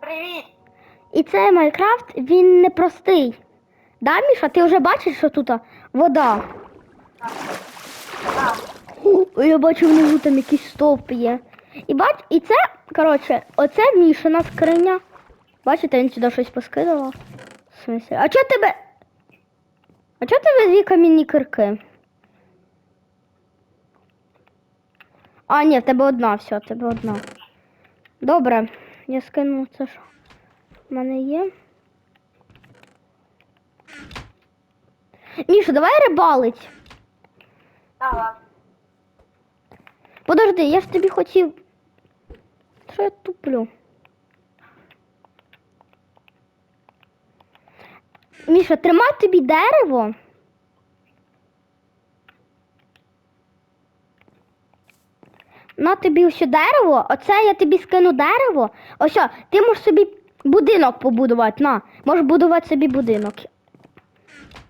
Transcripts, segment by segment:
Привіт! І цей Майнкрафт, він не простий. Да, Міша, ти вже бачиш, що тут вода. Так. Ху, Я бачу внизу там якийсь стовп є. І бач, і це, коротше, оце Мішина скриня. Бачите, він сюди щось поскидував. В смысле? А чого тебе. А чого тебе дві камінні кирки? А, ні, в тебе одна, все, в тебе одна. Добре, я скину це що в мене є. Міша, давай рибалить. Давай. Подожди, я ж тобі хотів. Що я туплю? Міша, тримай тобі дерево. На тобі ось дерево, оце я тобі скину дерево. Ось, ти можеш собі будинок побудувати. На, можеш будувати собі будинок.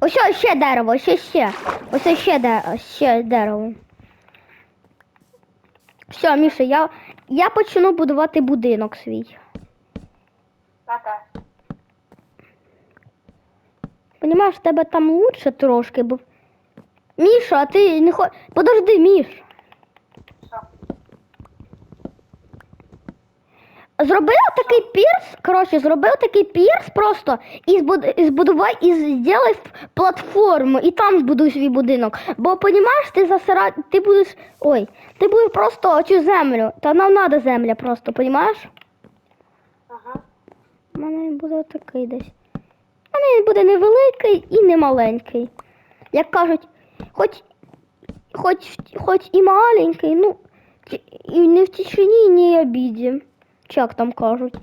Ось ще дерево, ось ще. Ось ще, де, ще дерево. Все, Міша, я, я почну будувати будинок свій. Пока. Понімаєш, тебе там лучше трошки, бо. Міша, а ти не хо. Подожди, Міш. Що? Зроби такий пірс, коротше, зроби такий пірс просто і збуд... і і платформу, і там збудуй свій будинок. Бо понімаєш, ти засира... ти будеш. Ой, ти будеш просто оцю землю. Та нам треба земля просто, понімаєш? Ага. У мене буде такий десь. У мене він буде невеликий і не маленький. Як кажуть, хоч, хоч, хоч і маленький, ну, і не в тишині, і не обіді. Чи як там кажуть.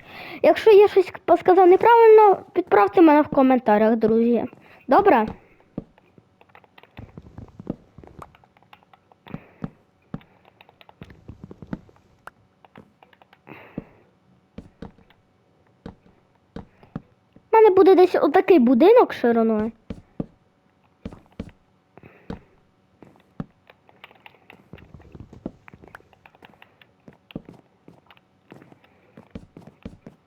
Якщо я щось сказав неправильно, підправте мене в коментарях, друзі. Добре? У мене буде десь отакий будинок шириною.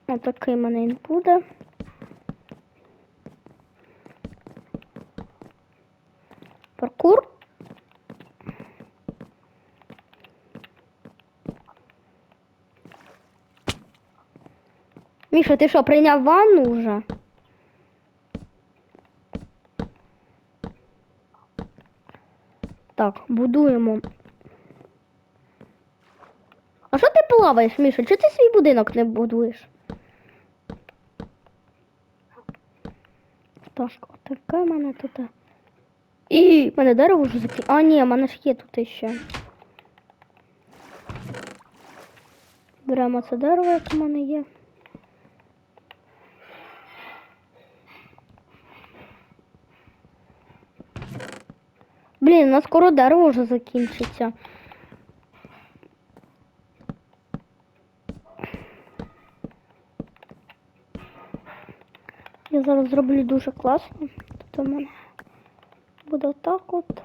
Отакий в мене буде. Паркур. Міша, ти що, прийняв ванну вже? Так, будуємо. А що ти плаваєш, Міша? Чого ти свій будинок не будуєш? Так, отаке в мене тут. І мене дерево вже заки... А, ні, в мене ж є тут ще. Беремо це дерево, яке в мене є. Блін, у нас скоро дерево вже закінчиться. Зараз зроблю дуже класно. Тут у мене буде так от.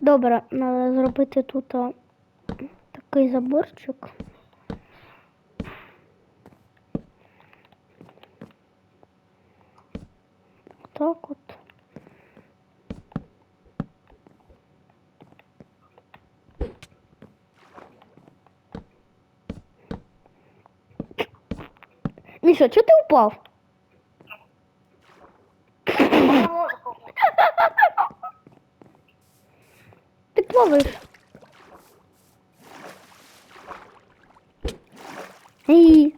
Добре, треба зробити тут такий заборчик. Так от. Міша, чого ти упав? Ти плаваєш. Ей.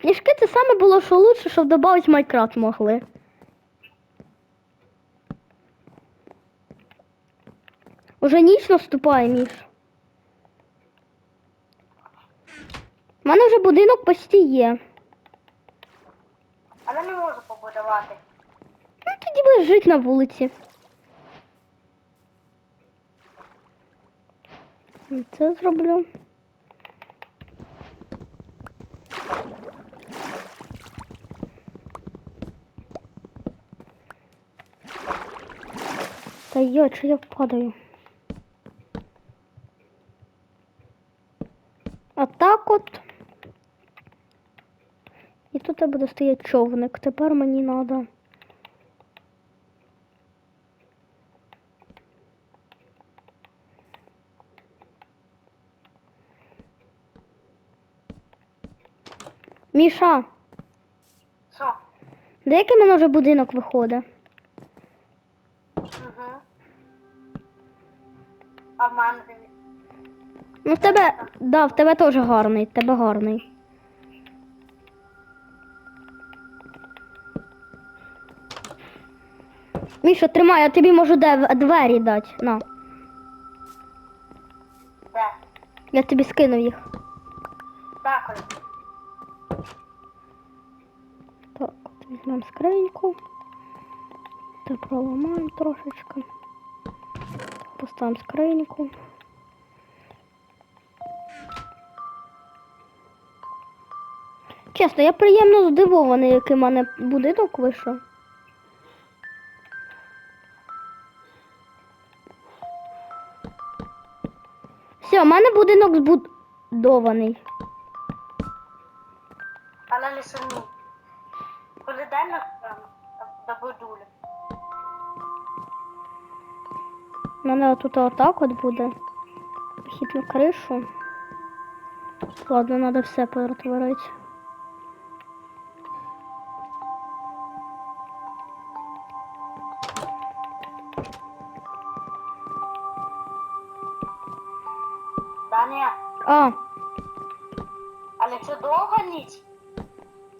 Сніжки це саме було, що лучше, щоб додати Майнкрафт могли. Уже ніч наступає, Міш. Мене вже будинок почти є. Але не можу побудувати. Ну, тоді будеш жити на вулиці. Це зроблю. Та йо, чи я падаю? А так от. І тут буде стояти човник. Тепер мені треба. Міша, Що? де який мене вже будинок виходить? Угу. А в мене. Ну, в тебе, да, в тебе теж гарний, в тебе гарний. Міша, тримай, я тобі можу двері дати. На, Де? я тобі скинув їх. Дякую. Так, от візьмемо скриньку. Та проламаємо трошечки. Поставимо скриньку. Чесно, я приємно здивований, який в мене будинок вийшов. Все, у мене будинок збудований. Але самі. Коли день напевно, до будулі. У мене тут отак от буде. Хід на кришу. Ладно, треба все перетворити.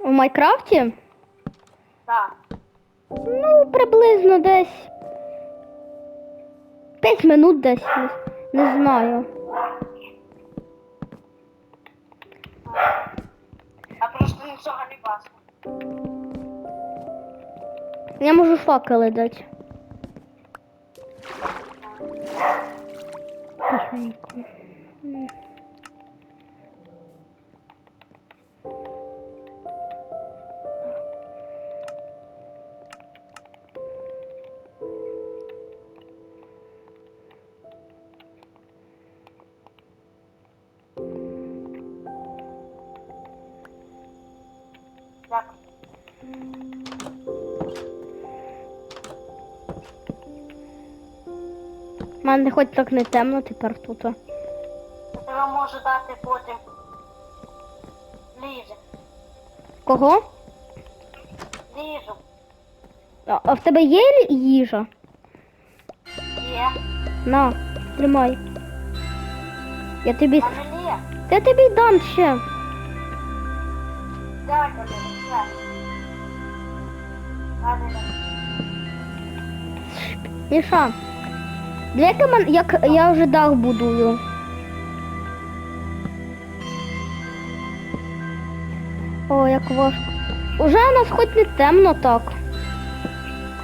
У Майнкрафті? Так. Ну, приблизно десь 5 минут десь, не, не знаю. А просто нічого не бачу. Я можу факели дати. Тихенько. У мене хоч так не темно тепер тут. Тебе можу дати потім ліжу. Кого? Ліжу. А, а в тебе є їжа? Є. На, тримай. Я тобі. Я тобі дам ще. Ладно. Міша, для як, я вже дах будую. О, як важко. Уже у нас хоч не темно так.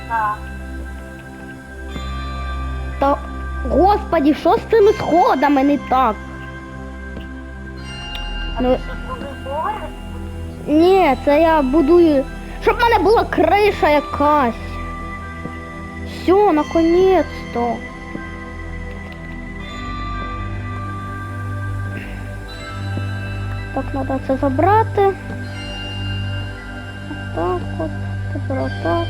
Так. Та господі, що з цими сходами не так? А Ну- ти що? Ні, це я будую. Щоб в мене була криша якась. Все, наконець-то. Так, треба це забрати. Отак от, тепер отак.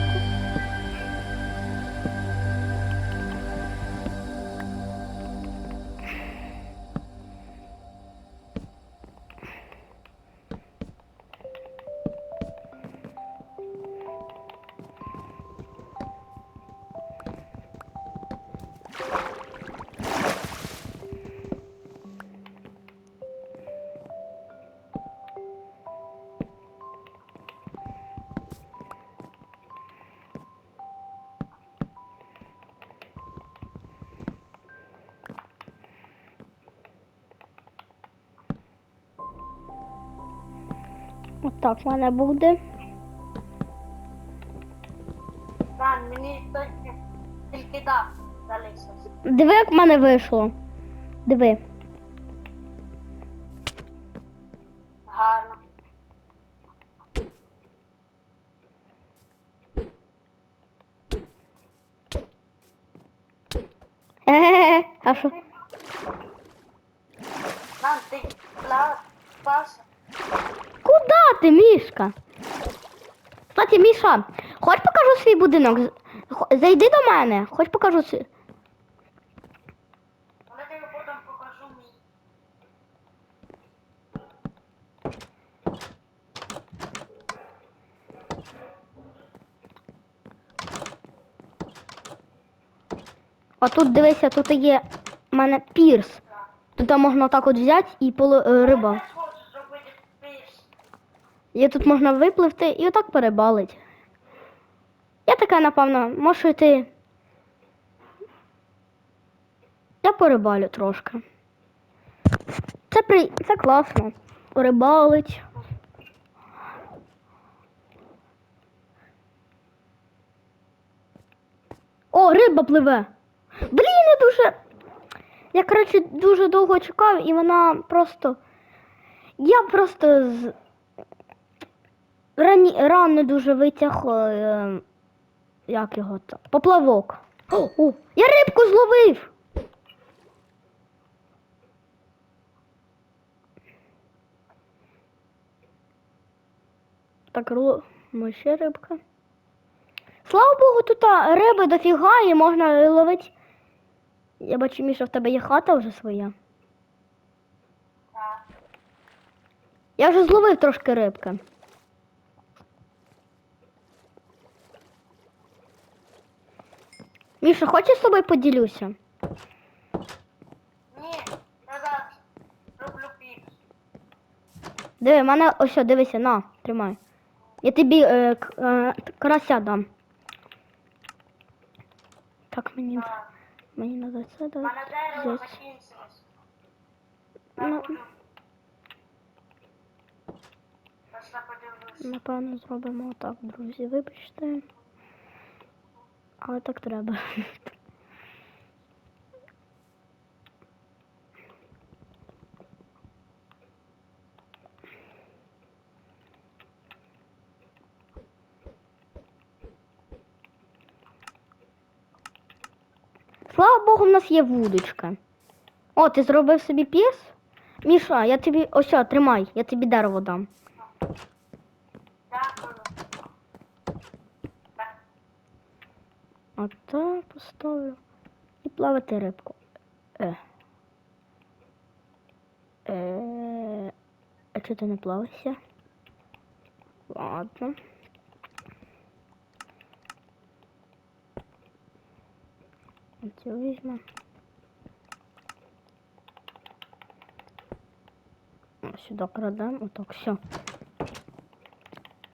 Отак в мене буде. Ран, мені тільки дав залишився. Диви, як в мене вийшло. Диви. Гарно. На, а що? Ран, ти плав, пався? Куда ти, Мішка? Кстати, Міша, хоч покажу свій будинок. Зайди до мене, хоч покажу свій. А тут дивися, тут є в мене пірс. Тут можна так от взяти і поло... е, риба. Я теж хочу зробити піс. І тут можна випливти і отак перебалить. Я така, напевно, може ти. Я порибалю трошки. Це при... це класно. Порибалить. О, риба пливе. Блін, я дуже. Я, коротше, дуже довго чекав, і вона просто. Я просто з... Рані... рано дуже витяг. Е... Як його там? Поплавок. О, о, я рибку зловив. Так, ну, ще рибка. Слава Богу, тут риби дофіга і можна ловити. Я бачу, Міша, в тебе є хата вже своя. Так. Я вже зловив трошки рибки. Міша, хочеш з тобою поділюся? Ні, зараз роблю піс. Диви, в мене ось, що, дивися, на, тримай. Я тобі е, к- е, карася дам. Так, мені, Так. мені треба це У дати. мене дерево взяти. закінчилось. Ну. Буду. Я подивлюсь. Напевно, зробимо отак, друзі, вибачте. Але так треба. Слава Богу, в нас є вудочка. О, ти зробив собі піс? Міша, я тобі. Ось, тримай, я тобі дерево дам. Дякую. Так. Отак поставлю. І плавати рибку. Е. Е. А чого ти не плаваєшся? Ладно. Оцю візьму. О, Сюди крадемо, отак, все.